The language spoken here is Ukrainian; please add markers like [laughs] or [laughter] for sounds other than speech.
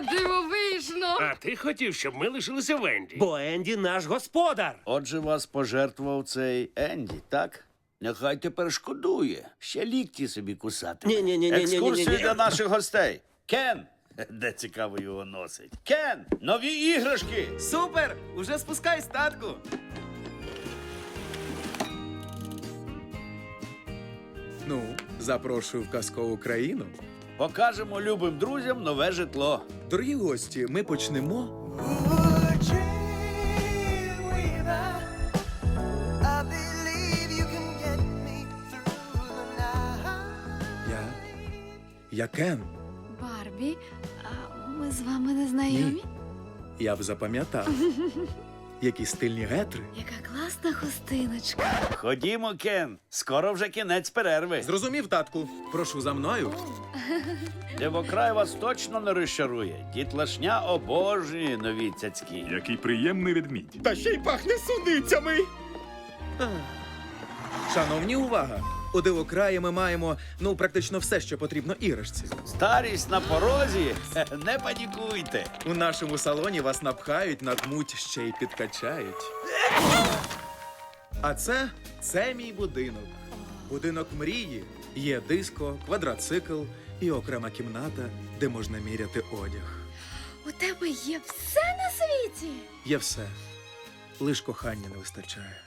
Дивовижно! А ти хотів, щоб ми лишилися в Енді. Бо Енді наш господар. Отже, вас пожертвував цей Енді, так? Нехай тепер шкодує. Ще лікті собі кусати. Ні-ні-ні-ні-ні-ні-ні. Екскурсію для наших гостей. Кен! Де цікаво його носить. Кен! Нові іграшки! Супер! Уже спускай статку. Ну, запрошую в казкову країну. Покажемо любим друзям нове житло. Дорогі гості, ми почнемо. Я. Я Кен. Барбі, а ми з вами не знайомі? Я б запам'ятав. [laughs] Які стильні гетри. Яка класна хустиночка. Ходімо, Кен. Скоро вже кінець перерви. Зрозумів, татку. Прошу за мною. Дивокрай вас точно не розчарує. Дітлашня обожнює нові цяцькі. Який приємний ведмідь. Та ще й пахне суницями. Шановні, увага! У дивокраї ми маємо ну практично все, що потрібно іграшці. Старість на порозі. [laughs] Не панікуйте. У нашому салоні вас напхають, надмуть, ще й підкачають. А це це мій будинок. Будинок мрії. Є диско, квадроцикл і окрема кімната, де можна міряти одяг. У тебе є все на світі. Є все. Лиш кохання не вистачає.